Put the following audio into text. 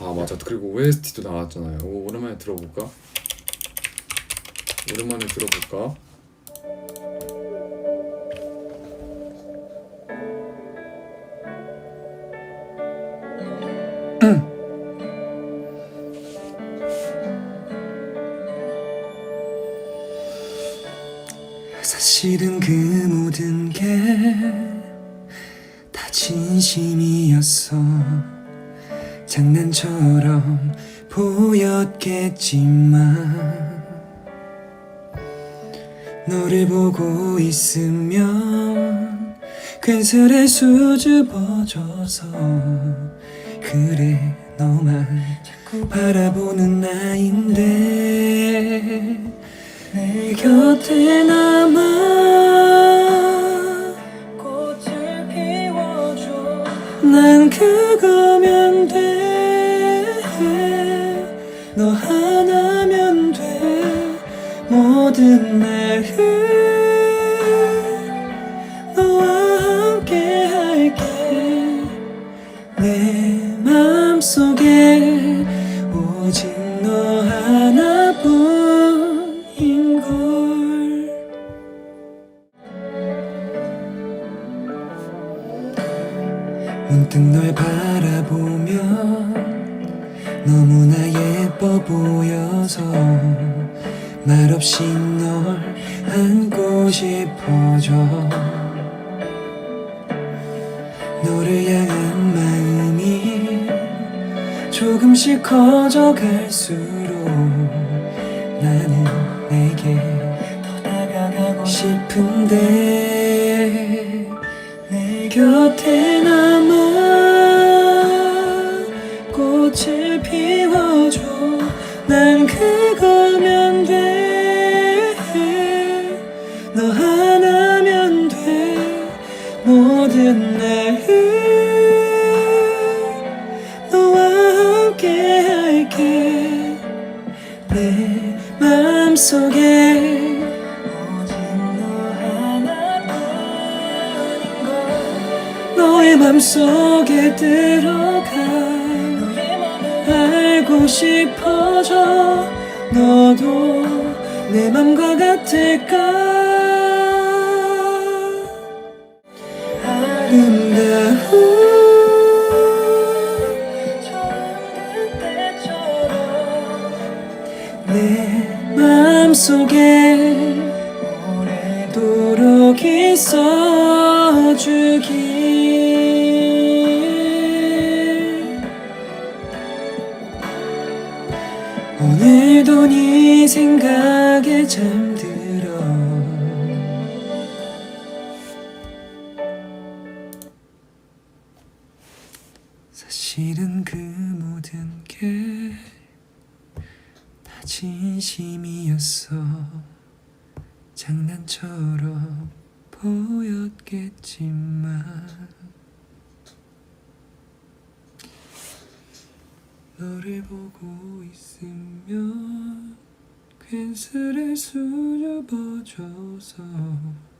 아 맞아 그리고 OST도 나왔잖아요 오, 오랜만에 들어볼까? 오랜만에 들어볼까? 사실은 그 모든 게 다 진심이었어 장난처럼 보였겠지만 너를 보고 있으면 괜스레 수줍어져서 그래 너만 자꾸 바라보는 나인데 내 곁에 남아 난 그거면 돼너 하나면 돼. 모든 날을 너와 함께 할게. 내 맘속에 오직 문득 널 바라보면 너무나 예뻐 보여서 말없이 널 안고 싶어져. 너를 향한 마음이 조금씩 커져갈수록 나는 내게 더 다가가고 싶은데 내 곁에 남아 꽃을 피워줘. 난 그거면 돼너 하나면 돼. 모든 날을 너와 함께 할게. 내 맘속에 너의 맘속에 들어가 알고 싶어져. 너도 내 맘과 같을까? 아름다운 내 맘속에 오래도록 있어주길 오늘도 네 생각에 잠들어. 사실은 그 모든 게 다 진심이었어. 장난처럼 보였겠지만 너를 보고 있으면 괜스레 수줍어져서 음